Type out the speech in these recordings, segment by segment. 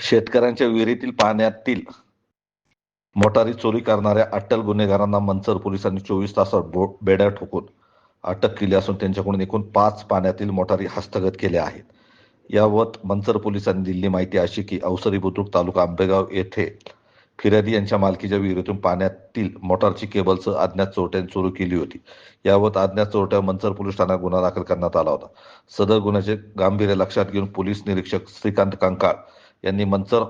शेतकऱ्यांच्या विहिरीतील पाण्यातील मोटारी चोरी करणाऱ्या अट्टल गुन्हेगारांना मंचर पोलिसांनी चोवीस तासात बेड्या ठोकून अटक केली असून त्यांच्याकडून एकूण पाच पाण्यातील मोटारी हस्तगत केल्या आहेत. यावत मंचर पोलिसांनी दिलेली माहिती अशी की अवसरी बुद्रुक तालुका आंबेगाव येथे फिर्यादी यांच्या मालकीच्या विहिरीतून पाण्यातील मोटारची केबलसह अज्ञात चोरट्याने चोरी केली होती. यावत अज्ञात चोरट्या मंचर पोलीस ठाण्यात गुन्हा दाखल करण्यात आला होता. सदर गुन्ह्याचे गांभीर्य लक्षात घेऊन पोलीस निरीक्षक श्रीकांत कंकाळ यांनी मंचर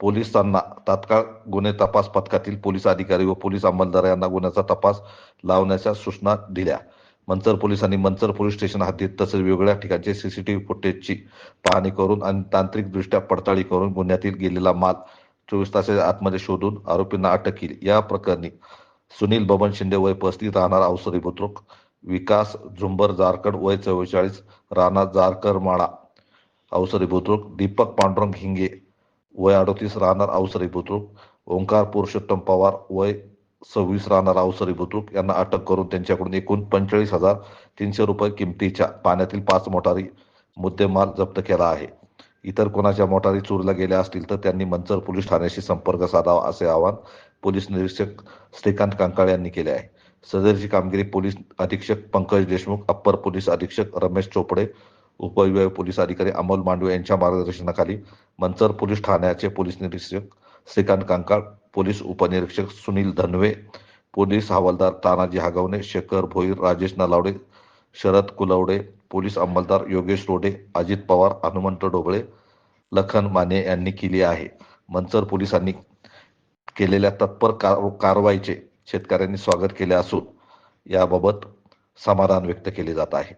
पोलिसांना तात्काळ गुन्हे तपास पथकातील पोलीस अधिकारी व पोलीस अंमलदार यांना गुन्ह्याचा तपास लावण्याच्या सूचना दिल्या. मंचर पोलिसांनी मंचर पोलीस स्टेशन हद्दीत तसेच वेगवेगळ्या ठिकाणचे सीसीटीव्ही फुटेजची पाहणी करून आणि तांत्रिकदृष्ट्या पडताळी करून गुन्ह्यातील गेलेला माल चोवीस तासाच्या आतमध्ये शोधून आरोपींना अटक केली. या प्रकरणी सुनील बबन शिंदे वय पस्तीस राहणार अवसरी बुद्रुक विकास झुंबर जारकड वय चव्वेचाळीस राणा जारकरमाळा अवसरी बुद्रुक दीपक पांडुरंग हिंगे वय अडतीस राहणार अवसरी बुद्रुक ओंकार पुरुषोत्तम पवार वय सव्वीस राहणार अवसरी बुद्रुक यांना अटक करून त्यांच्याकडून एकूण पंचेचाळीस हजार तीनशे रुपये किमतीच्या पाण्यातील पाच मोटारी मुद्देमाल जप्त केला आहे. इतर कोणाच्या मोटारी चोरीला गेल्या असतील तर त्यांनी मंचर पोलीस ठाण्याशी संपर्क साधावा असे आवाहन पोलीस निरीक्षक श्रीकांत कंकाळ यांनी केले आहे. सदरची कामगिरी पोलीस अधीक्षक पंकज देशमुख अप्पर पोलीस अधीक्षक रमेश चोपडे उपविभागीय पोलीस अधिकारी अमोल मांडवे यांच्या मार्गदर्शनाखाली मंचर पोलीस ठाण्याचे पोलीस निरीक्षक श्रीकांत कांकाळ पोलीस उपनिरीक्षक सुनील धनवे पोलीस हवालदार तानाजी हागवणे शेखर भोईर राजेश नलावडे शरद कुलवडे पोलीस अंमलदार योगेश रोडे अजित पवार हनुमंत डोबळे लखन माने यांनी केली आहे. मंचर पोलिसांनी केलेल्या तत्पर कारवाईचे शेतकऱ्यांनी स्वागत केले असून याबाबत समाधान व्यक्त केले जात आहे.